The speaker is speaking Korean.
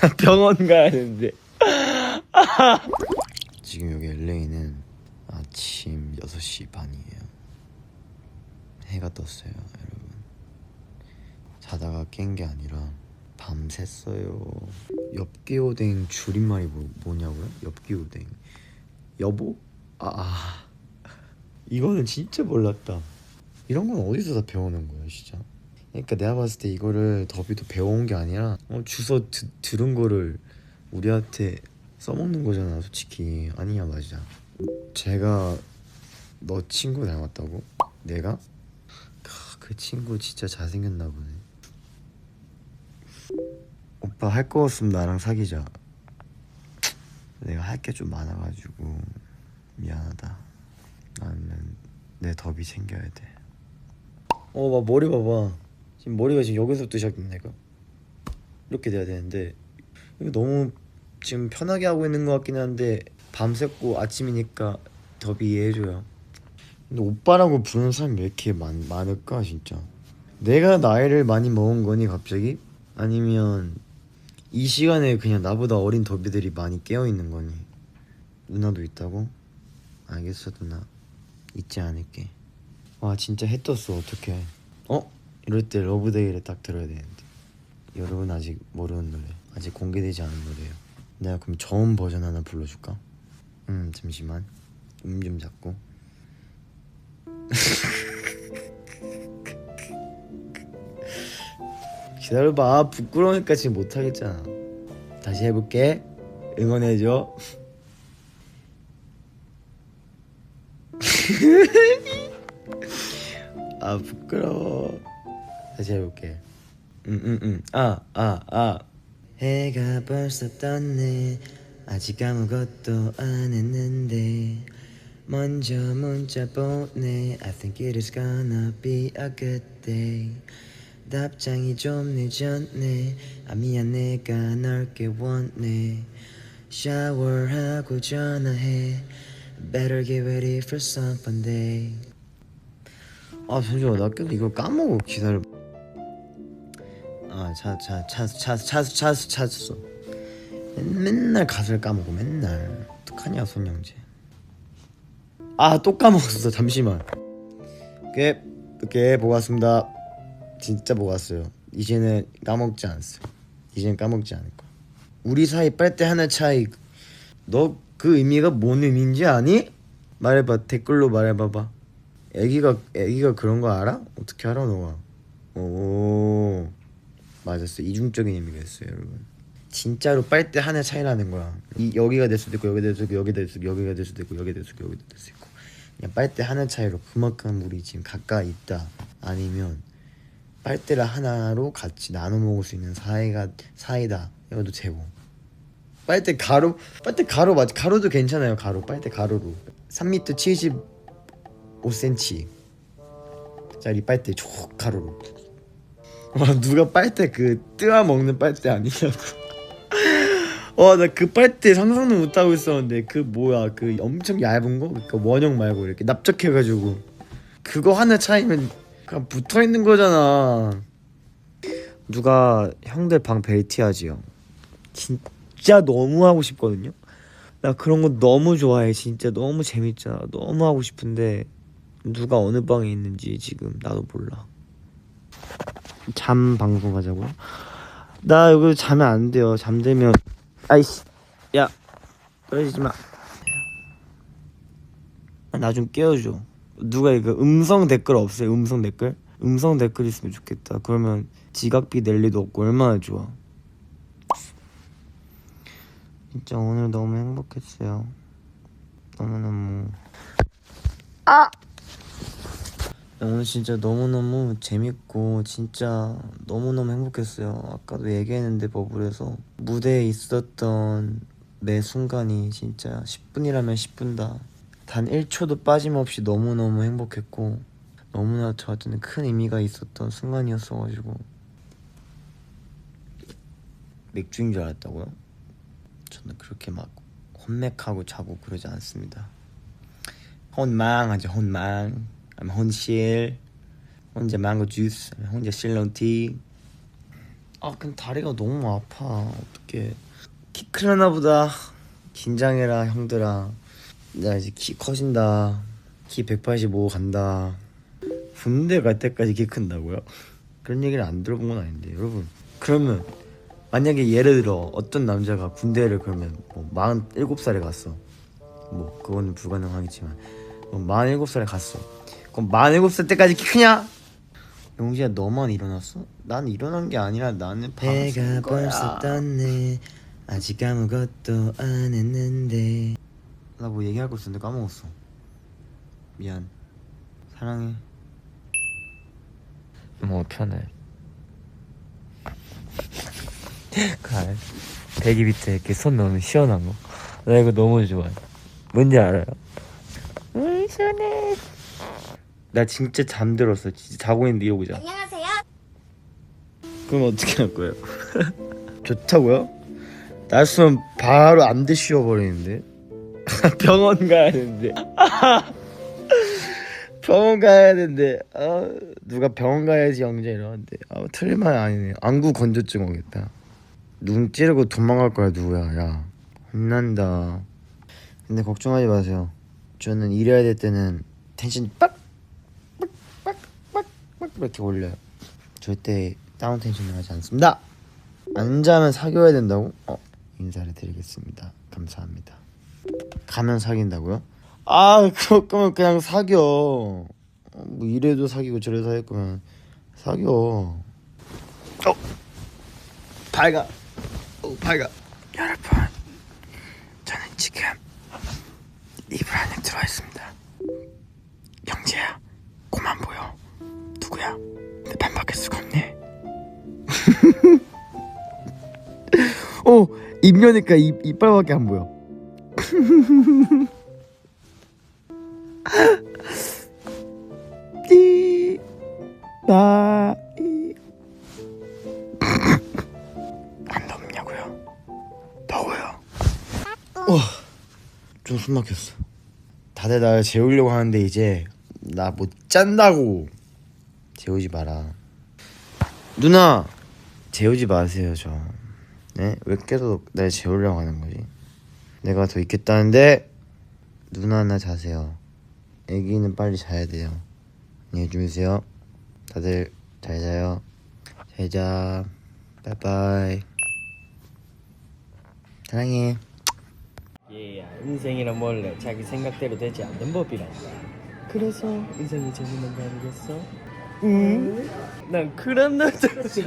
병원 가야 되는데. 지금 여기 LA는 아침 6시 반이에요. 해가 떴어요, 여러분. 자다가 깬 게 아니라 밤샜어요. 엽기오뎅 줄임말이 뭐, 뭐냐고요? 엽기오뎅. 여보? 아, 아. 이거는 진짜 몰랐다. 이런 건 어디서 다 배우는 거야, 진짜? 그러니까 내가 봤을 때 이거를 더비도 배워온 게 아니라 어, 주워 드, 들은 거를 우리한테 써먹는 거잖아, 솔직히. 아니야, 맞아. 제가 너 친구 닮았다고? 내가? 크, 그 친구 진짜 잘생겼나 보네. 오빠 할 거 없으면 나랑 사귀자. 내가 할 게 좀 많아가지고 미안하다. 나는 내 덥이 챙겨야 돼. 어, 봐 머리 봐봐. 지금 머리가 지금 여기서부터 시작됐네 이거. 이렇게 돼야 되는데 이거 너무 지금 편하게 하고 있는 것 같긴 한데 밤새고 아침이니까 더비 이해해줘요. 근데 오빠라고 부르는 사람이 왜 이렇게 많, 많을까 진짜. 내가 나이를 많이 먹은 거니 갑자기? 아니면 이 시간에 그냥 나보다 어린 더비들이 많이 깨어 있는 거니? 누나도 있다고? 알겠어 누나. 잊지 않을게. 와 진짜 해 떴어 어떡해. 어? 이럴 때 러브데이를 딱 들어야 되는데. 여러분 아직 모르는 노래. 아직 공개되지 않은 노래예요. 내가 그럼 저음 버전 하나 불러줄까? 음 잠시만. 음 좀 잡고. 기다려봐 부끄러우니까 지금 못하겠잖아 다시 해볼게 응원해줘 아 부끄러워 다시 해볼게. 응응응 아아 아. 해가 벌써 떴네. 아직 아무것도 안 했는데. 먼저 문자 보내. I think it is gonna be a good day. 답장이 좀 늦었네. 아 미안 내가 넓게 원해 샤워하고 전화해. Better get ready for some fun day. 아 잠시만. 나 계속 이걸 까먹어. 기다려 아차차 차수 차수 차수 차수 차수 맨날 가사를 까먹어 맨날. 어떡하냐 손영재 아 또 까먹었어 잠시만. 꽤 꽤 보고 왔습니다. 진짜 보고 왔어요. 이제는 까먹지 않았어요. 이제는 까먹지 않을 거야. 우리 사이 빨대 하나 차이. 너 그 의미가 뭔 의미인지 아니? 말해봐 댓글로 말해봐봐. 애기가 애기가 그런 거 알아? 어떻게 알아 너가? 오 맞았어 이중적인 의미가 있어요 여러분. 진짜로 빨대 하나 차이라는 거야. 이 여기가 될 수도 있고 여기가 될 수도 있고 여기가 될 수도 있고 여기가 될 수도 있고 여기가 될 수도 있고 여기가 될 수도 있고. 그냥 빨대 하나 차이로 그만큼 우리 지금 가까이 있다. 아니면 빨대를 하나로 같이 나눠 먹을 수 있는 사이가 사이다. 이것도 되고 빨대 가로 빨대 가로 맞 가로도 괜찮아요 가로. 빨대 가로로. 3m 75cm 짜리 빨대 쭉 가로로 와 누가 빨대 그 뜨아 먹는 빨대 아니냐고. 와 나 그 빨대 상상도 못 하고 있었는데 그 뭐야 그 엄청 얇은 거? 그 원형 말고 이렇게 납작해가지고. 그거 하나 차이면 그냥 붙어 있는 거잖아. 누가 형들 방 벨티하지요 진짜 너무 하고 싶거든요? 나 그런 거 너무 좋아해. 진짜 너무 재밌잖아. 너무 하고 싶은데 누가 어느 방에 있는지 지금 나도 몰라 잠 방송하자고요? 나 여기 자면 안 돼요. 잠들면 아이씨. 야 그러지 마. 나 좀 깨워줘. 누가 이거 음성 댓글 없어요? 음성 댓글? 음성 댓글 있으면 좋겠다. 그러면 지각비 낼 리도 없고 얼마나 좋아. 진짜 오늘 너무 행복했어요. 너무너무. 아! 오늘 진짜 너무너무 재밌고 진짜 너무너무 행복했어요. 아까도 얘기했는데 버블에서. 무대에 있었던 매 순간이 진짜 10분이라면 10분 다. 단 1초도 빠짐없이 너무너무 행복했고 너무나 저한테는 큰 의미가 있었던 순간이었어가지고. 맥주인 줄 알았다고요? 저는 그렇게 막 혼맥하고 자고 그러지 않습니다. 혼망하죠 혼망 아니면 혼실 혼자 망고 주스 혼자 실론티. 아 근데 다리가 너무 아파. 어떡해. 키 크려나 보다. 긴장해라 형들아. 나 이제 키 커진다. 키 185 간다. 군대 갈 때까지 키 큰다고요? 그런 얘기를 안 들어본 건 아닌데 여러분. 그러면 만약에 예를 들어 어떤 남자가 군대를 그러면 뭐 47살에 갔어. 뭐 그거는 불가능하겠지만 뭐 47살에 갔어 그럼 47살 때까지 키 크냐? 용지야 너만 일어났어? 난 일어난 게 아니라 나는 배가 방송 거야. 벌써 떴네. 아직 아무것도 안 했는데. 나 뭐 얘기할 거 있었는데 까먹었어. 미안. 사랑해. 뭐 편해. 갈. 배기 밑에 이렇게 손 넣으면 시원한 거나 이거 너무 좋아해. 뭔지 알아요? 음 시원해 나 진짜 잠들었어. 진짜 자고 있는데 이러고 자 안녕하세요. 그럼 어떻게 할 거예요? 좋다고요? 날씨면 바로 안돼 쉬어버리는데. 병원 가야 되는데. 병원 가야 되는데. 아, 누가 병원 가야지 영재 이러는데. 아, 틀린 말 아니네. 안구 건조증 오겠다. 눈 찌르고 도망갈 거야 누구야. 야 혼난다. 근데 걱정하지 마세요. 저는 일해야 될 때는 텐션 빡빡빡빡빡 이렇게 올려요 절대 다운 텐션을 하지 않습니다. 안 자면 사귀어야 된다고? 어, 인사를 드리겠습니다. 감사합니다. 가면 사귄다고요? 아, 그럴 거면 그냥 사겨. 어, 뭐 이래도 사귀고 저래도 사귈 거면 사겨. 어, 밝아. 어, 밝아. 여러분, 저는 지금 이불 안에 들어와 있습니다. 누구야? 내 반박할 수가 없네. 어, 입 여니까 입 이빨밖에 안 보여. 띠, 나, 이. 안 덥냐고요? 더워요. 와, 좀숨 막혔어. 다들 날 재우려고 하는데 이제 나 못 짠다고. 재우지 마라. 누나 재우지 마세요 저. 네? 왜 계속 날 재우려고 하는 거지? 내가 더 있겠다는데 누나 나 자세요. 애기는 빨리 자야 돼요. 안녕히 주무세요. 다들 잘 자요. 잘 자. 바이바이. 사랑해. 얘야 인생이란 원래 자기 생각대로 되지 않는 법이란다 그래서 인생이 재밌는 거 아니겠어? 응? 난 그런 남자지